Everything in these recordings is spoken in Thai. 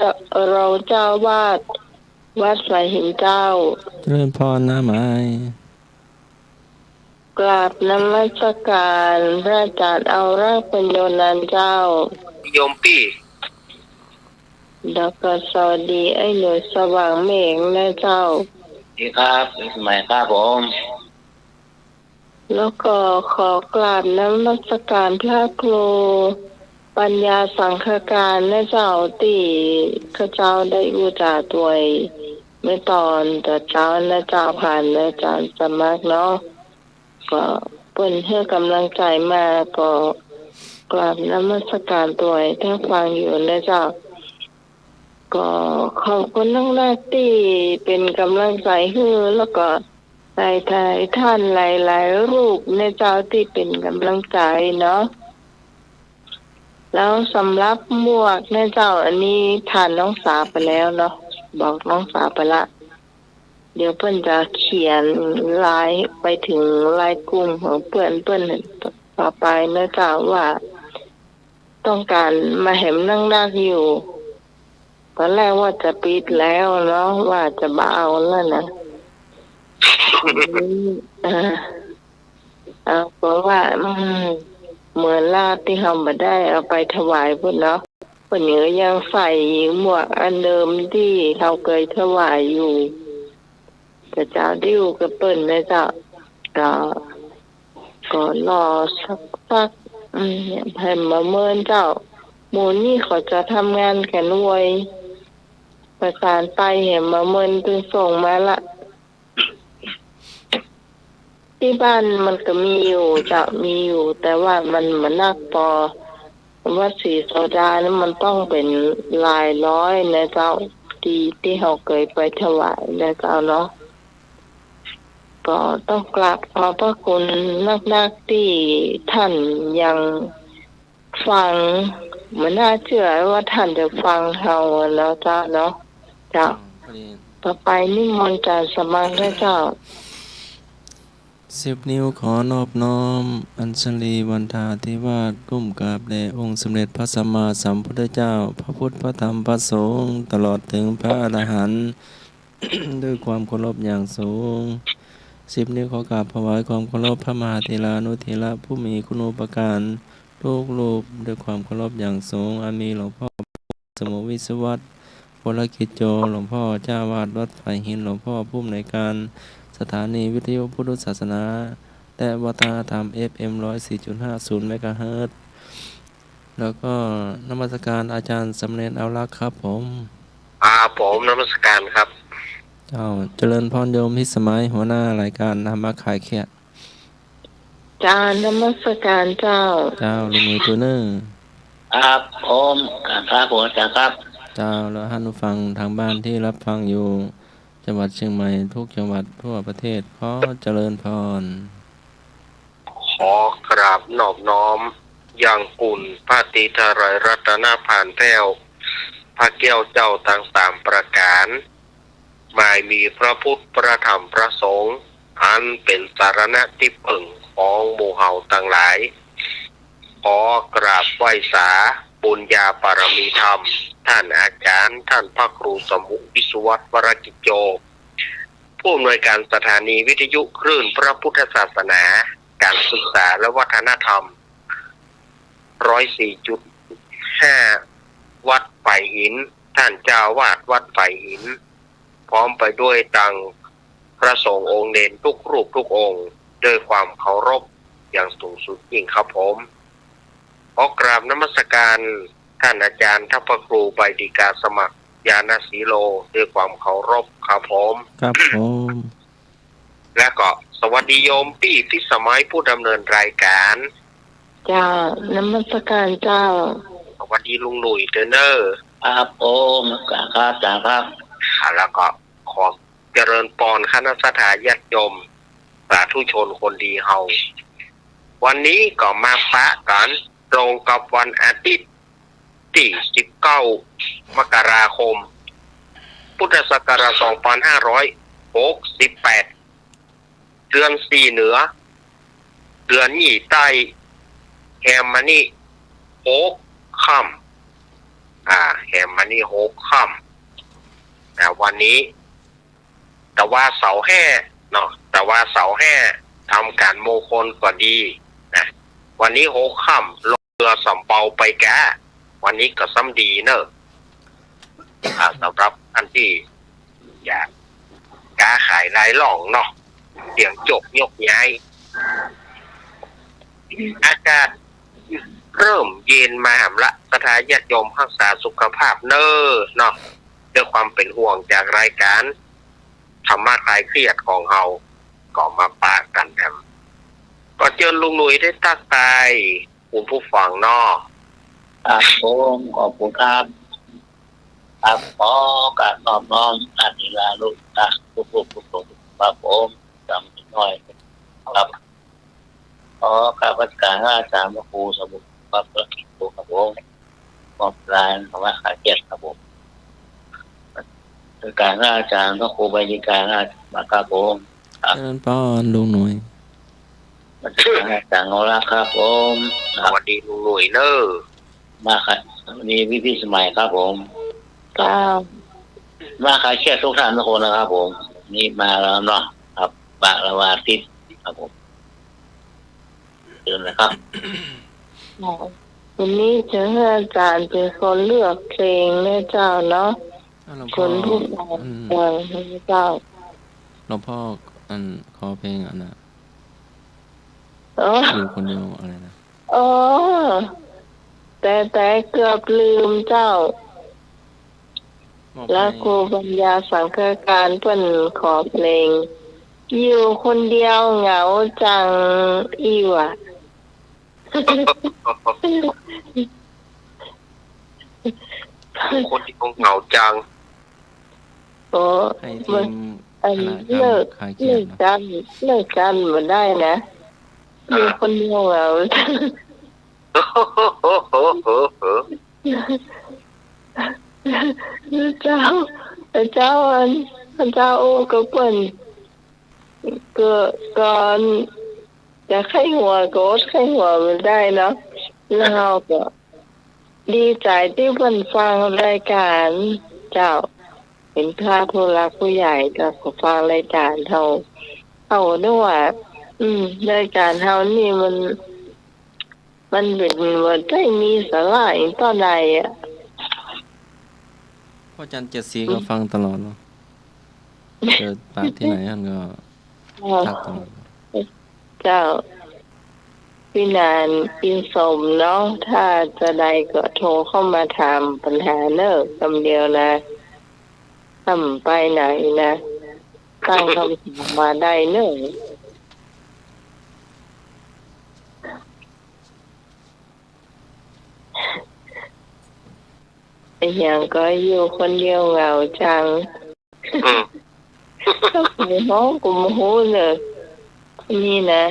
เจ้ารองเจ้าวาดวัดสายหินเจ้า เจริญพรนะไม้กราบนมัสการพระอาจารย์เอารักเป็นโยนันต์เจ้า โยมปี้แล้วก็สวัสดีไอ้หนูสว่างเมฆนะเจ้า ดีครับสมัยครับผม แล้วก็ขอกราบนมัสการพระครู ปัญญาสังฆการนะเจ้าที่ข้าเจ้าได้อุจาตัวยเมื่อตอนแต่เจ้านะเจ้าผ่านนะเจ้าสมัครเนาะก็เปิ้นให้กำลังใจมาก็กราบนมัสการตัวถ้าฟังอยู่นะเจ้าก็ขอบคุณทั้งแรกที่เป็นกำลังใจให้แล้วก็ใส่ทายท่านหลายๆรูปในเจ้าที่เป็นกำลังใจเนาะ แล้วสำหรับหมวกในเจ้าอันนี้ทานน้องสาวไปแล้วเนาะบอกน้องสาวไปละ เดี๋ยวเพื่อนจะเขียนลายไปถึงลายกลุ่มของเพื่อนเพื่อนต่อไปนะเจ้าว่า ต้องการมาเห็นนั่งนักๆอยู่ตอนแรกว่าจะปิดแล้วเนาะว่าจะบ้าเอาแล้วนะเออเอาเพราะว่าอืม เหมือนลาบที่เขามาได้เอาไปถวายพุ่นเนาะพุ่นเหนือยังใส่หมวกอันเดิมที่เขาเคยถวายอยู่แต่เจ้าดิ้วกับเปิ้นนะเจ้าก็ก็รอสักพักอืมให้มาเมินเจ้าหมูนี่เขาจะทำงานกันไวย ประสานไปเห็นมาเมินตึงส่งมาละ ที่บ้านมันก็มีอยู่จะมีอยู่ แต่ว่ามันมันนักพอว่าสีโซดานั้นมันต้องเป็นลายร้อยนะเจ้าที่ที่เขาเคยไปถวายนะเจ้าเนาะก็ต้องกราบขอบพระคุณนักๆที่ท่านยังฟังมันน่าเชื่อว่าท่านจะฟังเราแล้วเจ้าเนาะเจ้าพอดีต่อไปนิมนต์การสมัครนะเจ้า สิบนิ้วขอนอบน้อม อัญชลีวันทาธิวาสกุ้มกราบแด่องค์สมเด็จพระสัมมาสัมพุทธเจ้า พระพุทธพระธรรมพระสงฆ์ตลอดถึงพระอรหันต์ด้วยความเคารพอย่างสูงสิบนิ้วขอกราบถวายความเคารพพระมหาเถรานุเถระผู้มีคุณูปการลูกรูปด้วยความเคารพอย่างสูงอามีหลวงพ่อสมุวิศวัตพลกิจโจหลวงพ่อเจ้าวาดวัดไผ่หินหลวงพ่อผู้อำนการ สถานีวิทยุพุทธศาสนา และวัฒนธรรม FM 104.50เมกะเฮิรตซ์แล้วก็นมัสการอาจารย์สำเร็จเอาลักษ์ครับผมอาผมนมัสการครับ เจ้าเจริญพรโยมพิสมัยหัวหน้ารายการธรรมะขายเขียดจานนมัสการเจ้า เจ้าลุงมือตัวเนอร์ครับผมครับผมอาจารย์ครับ เจ้าแล้วท่านผู้ฟังทางบ้านที่รับฟังอยู่ จังหวัดเชียงใหม่ทุกจังหวัดทั่วประเทศขอเจริญพร ขอกราบนอบน้อมอย่างกุลพระติทรายรัตนาผ่านแพ้วพระแก้วเจ้าต่างๆประการหมายมีพระพุทธพระธรรมพระสงฆ์อันเป็นสารณะที่พึ่งของหมู่เฮาต่างหลาย ขอกราบไหว้สา บุญญาปารมีธรรม ท่านอาจารย์ ท่านพระครูสมุวิสุวัตวรกิจโจ ผู้อำนวยการสถานีวิทยุคลื่นพระพุทธศาสนา การศึกษาและวัฒนธรรมร้อยสี่จุดห้าวัดไผ่หิน ท่านเจ้าวาดวัดไผ่หิน พร้อมไปด้วยตังพระสงฆ์องค์เนนทุกรูปทุกองค์ ด้วยความเคารพอย่างสูงสุดยิ่งครับผม ขอกราบนมัสการท่านอาจารย์ทัพพระครูใบดีกาสมัครยานาสีโลด้วยความเคารพครับผมครับผมและก็สวัสดีโยมพี่พิสมัยผู้ดำเนินรายการเจ้านมัสการเจ้า สวัสดีลุงหนุ่ยเทรนเนอร์ครับโอ้มกราบครับจ่าครับอ่าแล้วก็ขอเจริญปอนคณะสถาญาติโยมสาธุชนคนดีเฮาวันนี้ก็มาปะกัน ตรงกับวันอาทิตย์ที่ 19 มกราคม พุทธศักราช 2568 เดือนสี่เหนือ เดือนหยี่ใต้แฮมมานี่โอ๊กค่ำอ่าแหมมันนี่หกค่ำนะวันนี้ แต่ว่าเสาแห่เนาะแต่ว่าเสาแห่ทำการโมคลก็ดีนะวันนี้หกค่ำลง อสำเปาไปแกวันนี้ก็ซ้ำดีเนอะสำหรับอันที่อยากกาขายรายหล่องเนาะเสียงจบยกย้าย อากาศเริ่มเย็นมาหำละสถาญาติโยมรักษาสุขภาพเนอเนาะด้วยความเป็นห่วงจากรายการธรรมะคลายเครียดของเราก็มาปากกันแถมก็เจอลุงหนุ่ยได้ตักตาย คุณผู้ฟังเนาะครับผมขอบคุณครับครับขอการนอบน้อมอาธิลาลูกตาทุกทุกทุกทุกครับผมจำหน่อยครับขอการบัการอาจารย์พระครูสมุทรครับพระกิจครูครับผมมอบรายธรรมะขาเกียรติครับผมการอาจารย์พระครูบายิการอาจารย์มาครับผมเจริญพรลุงหน่วย อาจารย์โนราครับผมสวัสดีลุงหนุ่ยเนอมาครับนี่พี่พี่สมัยครับผมเก้ามาขายเชียร์ทุกท่านทุกคนนะครับ ผม นี่มาแล้วเนาะครับบาละวาทิตย์ครับผมเชิญนะครับวันนี้จะให้อาจารย์เป็นคนเลือกเพลงนะเจ้าเนาะอ้าวหลวงคพ่อนผู้ฟังอืมฟังนะเจ้าหลวงพ่ออันขอเพลงอันน่ะ อ๋ออยู่คนเดียวอะไรนะอ๋อแต่แต่เกือบลืมเจ้ามอบแล้วให้ครูปัญญาสังฆการเปิ้นขอเพลง อยู่คนเดียวเหงาจังอีวะ คนที่คงเหงาจัง โอ้ให้ทีมอันคณะกรรเลิมกคลายเครีเลิยดกนะ กันเลิกกันมาได้นะ อยู่คนเดียวเหงาเจ้าเจ้าอันเจ้าโอ้ก็เปิ้นก็ก่อนจะไข้หัวก็อดไข้หัวมันได้เนาะแล้วเราก็ดีใจที่เพิ่นฟังรายการเจ้าเห็นพระผู้รักผู้ใหญ่ก็ฟังรายการเฮาเฮาด้วยว่า อืมรายการเฮานี่มัน มันเป็นว่าได้มีสาระอีกตอนใดอะพ่อจันเจ็ดสีก็ฟังตลอดเนาะเจอปากที่ไหนท่านก็ทักตลอดเจ้าพี่นานกินสมเนาะถ้าจะใดก็โทรเข้ามาถามปัญหาเนอะคำเดียวนะทำไปไหนนะตั้งคำถามมาได้เนอะไอ้อย่างก็อยู่คนเดียวเหงาจังอืมถ้าไปห้องกูโมโหเลยนี่นะ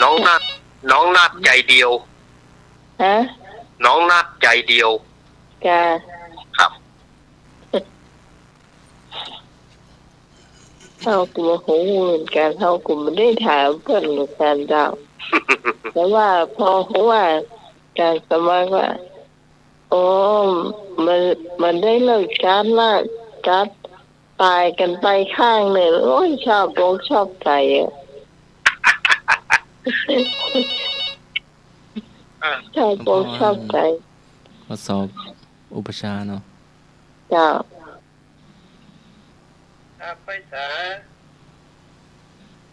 น้องนัดน้องนัดใจเดียว ฮะน้องนัดใจเดียวกาครับ เขากูโมโหเหมือนกันเขากูไม่ได้ถามเพื่อนเหมือนกันเจ้าแต่ว่าพอเขาว่าการสมัครว่า โอ้มันมันได้เลิกการละการตายกันไปข้างหนึ่งโอ้ยชอบอกชอบใจอะชอบบอกชอบใจก็สอบอุปชฌาย์เนาะเจ้าครับไปสา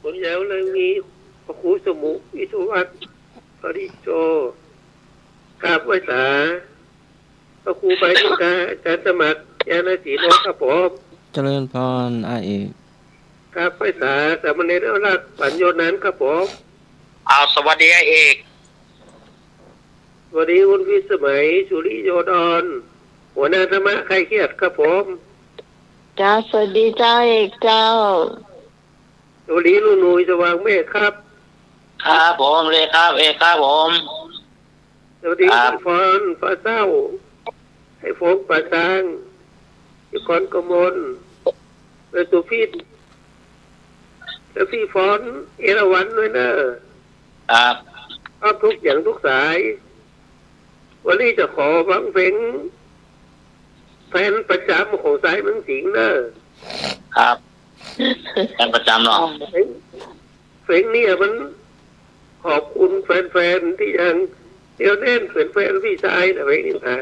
คนแล้วเลยมีพระครูสมุวิทวัตปริโจกราบไว้สา พระครูไปทุกาอาจารย์สมัครยานสีโนครับผมเจริญพรอาเอกกราบไว้สาสามเณรเอาลักปัญโยนั้นครับผมอ้าวสวัสดีไอเอกสวัสดีคุณพิสมัยสุริโยดอนหัวหน้าธรรมะใครเครียดครับผมจ้าสวัสดีเจ้าเอกเจ้าสวัสดีลุงหนุ่ยสว่างเมฆครับ ครับผมเลยครับ เอกครับผม สวัสดีครับคุณฟอนฟ้าเศร้า ให้ฟงป่าซางยุคอนกมลและสุพิษและพี่ฟอนเอราวันด้วยเนอะครับชอบทุกอย่างทุกสาย วันนี้จะขอฟังเพลงแฟนประจำของสายเมืองสิงห์เนอะครับแฟนประจำเนาะเพลงเพลงเนี่ยมันขอบคุณแฟนๆที่ยังเดียวแน่นแฟนๆพี่ชายนะเพลงนี้นะ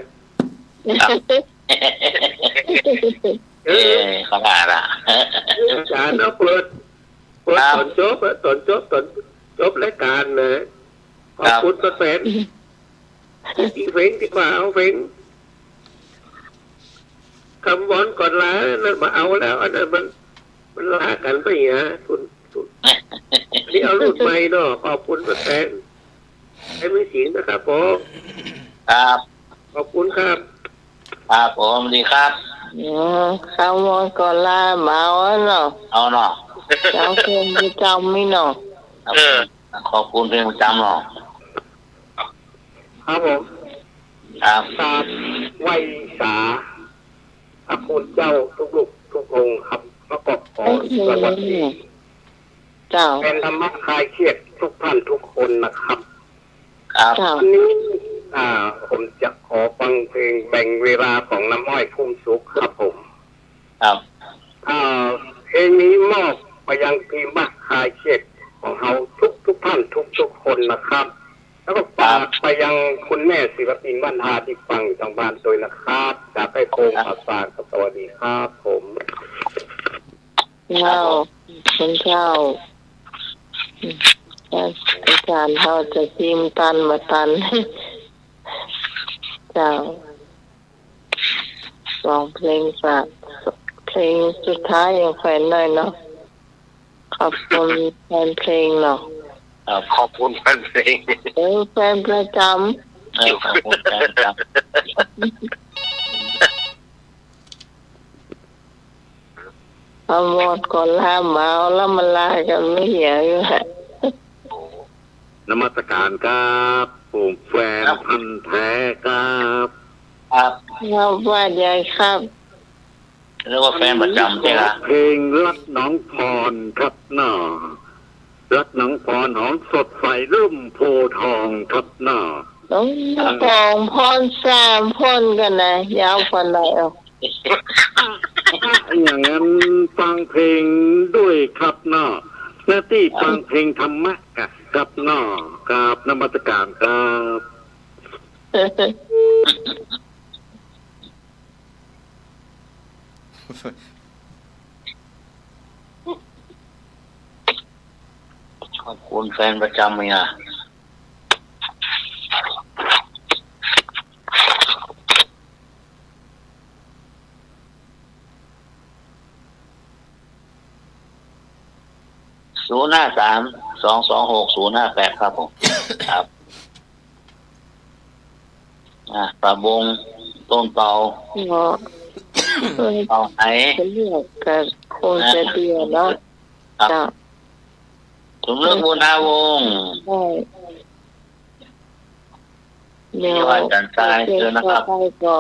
เออ้อยเขาอ่านอะอาจารเอาเปิดเปิดตอนจบตอนจบตอนจบรายการเนะขอบคุณแฟนที่เพลงที่มาเอาเพลงคำวอนก่อนลานั่นมาเอาแล้ว อันนั้นมัน มันลากันไปฮะคุณคุณนนี้เอารุ่นใหม่เนาะขอบคุณแฟนๆให้ไม่เสียงนะครับผมครับขอบคุณครับ ครับผมดีครับอืมคำว่าก่อนลาเมาอะเนาะเอาเนาะเจ้าเพลงประจำไม่เนาะครับเออ ขอบคุณเพลงประจำเนาะครับผมครับตามไวยสาพระคุณเจ้าทุกลูกทุกองค์ครับประกอบขอโอ้โหสวัสดีเจ้าเป็นธรรมะคลายเครียดทุกท่านทุกคนนะครับ ครับเจ้าวันนี้ อ่า ผมจะขอฟังเพลงแบ่งเวลาของน้ำอ้อยพุ่มสุขครับผม ครับอ่าเพลงนี้มอบไปยังทีมบักคลายเครียดของเราทุกทุกท่านทุกทุกคนนะครับ แล้วก็ฝากไปยังคุณแม่ศิลปินวันทาที่ฟังอยู่ทางบ้านโดยนะครับจากไอ้โคงอาสาครับสวัสดีครับผมเจ้าคุณเจ้าอืมอาจารย์เขาจะซิมตันมาตัน เจ้าลองเพลงฝากเพลงสุดท้ายอย่างแฟนหน่อยเนาะขอบคุณแฟนเพลงเนาะครับขอบคุณแฟนเพลงเออแฟนประจเออขอบคุณแฟนประจำำเอาหมดก่อนลาเมาแล้วมันลากันไม่เหี่ยวอยู่ฮะนมัสการครับ ผมแฟนพันธ์แท้ครับครับเราว่าใหญ่ครับเรียกว่าแฟนประจำใช่ไหมเพลงรักน้องพรครับหน้ารักน้องพรหอมสดใสรุ่มโพธิ์ทองครับหน้าต้องสองพ่นสามพ่นกันนะยาวคนไหนเอาอย่างนั้นฟังเพลงด้วยครับหน้าหน้าที่ฟังเพลงธรรมะ ครับน้ากับนมัสการครับขอบคุณแฟนประจำเนี่ยศูนย์ห้าสาม สองสองหกศูนย์ห้าแปดครับผมครับอะปลาบงต้นเปาเนาะเออเปาไหนจะเลือกกันคงจะเดียวเนาะครับจ้ะถุงเลือกบุญนาวงศ์ได้เดี๋ยวย้อยจันทรายเชิญนะครับไปก็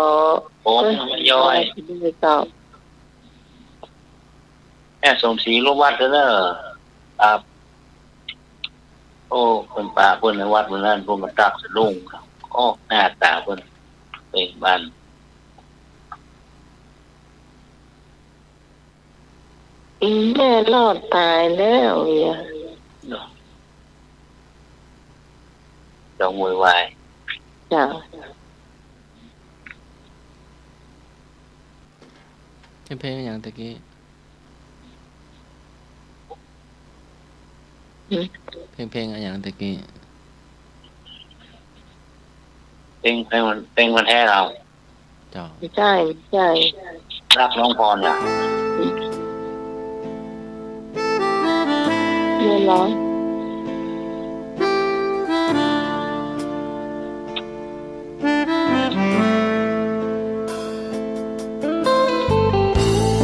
ผมย้อยไปต่อแม่สมศรีลูกวัดเด้อเนอะครับ โอ้คนป่าเพิ่นในวัดเมื่อนั้นเพิ่นมาตักสะดุ้งครับโอ้หน้าตาเพิ่นเป็นบ้านอีแม่รอดตายแล้วเนี่ยจองมวยวายจ้ะเพลงเพลงอย่างตะกี้ อืม เพลงเพลงอย่างตะกี้เป็นเป็นวันเป็นวันแท้เราเจ้าไม่ใช่ไม่ใช่รักน้องพรเนี่ยไม่ร้อง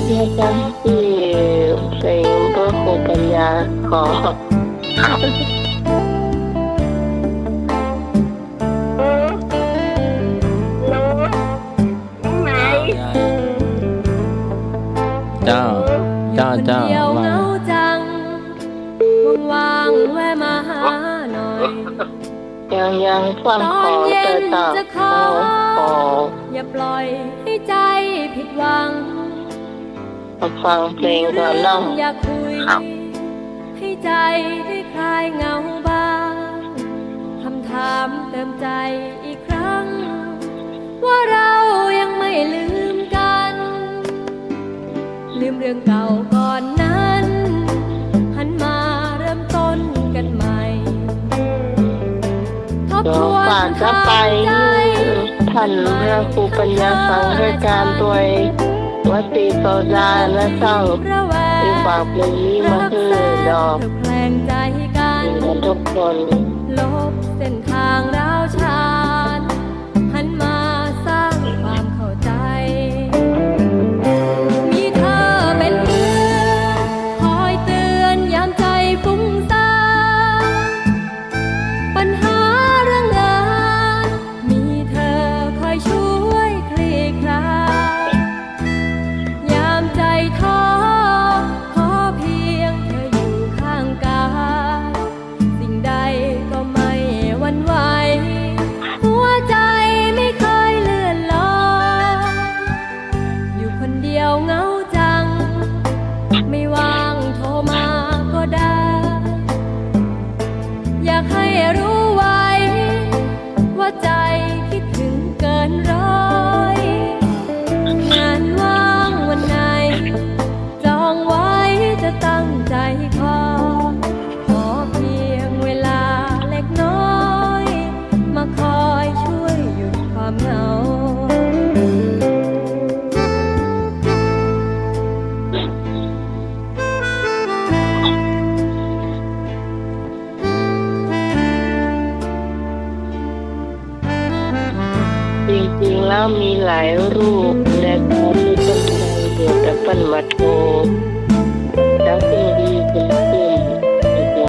เรียกกันที่เพลงเพื่อครูปัญญาขอ เจ้า เจ้าเจ้าเด่าเหงาจังว่างแวะมาหาหน่อย ยังยังความขอเจอต่อขออย่าปล่อยให้ใจผิดหวังฟังเพลงก่อนเน้อง อยากคุย ครับ ให้ใจได้คลายเงาบางคำถามเติมใจอีกครั้ง ว่าเรายังไม่ลืมกัน ลืมเรื่องเก่าก่อนนั้หัมาวนผ่านก็ไป ท่านพระครูปัญญาสังฆการตัวเอง ว่าตีโซดาและเศร้าระแวงที่ากเพลงนี้มาคือดอกแพลงใจกันทุกคน ลบเส้นทางราวชา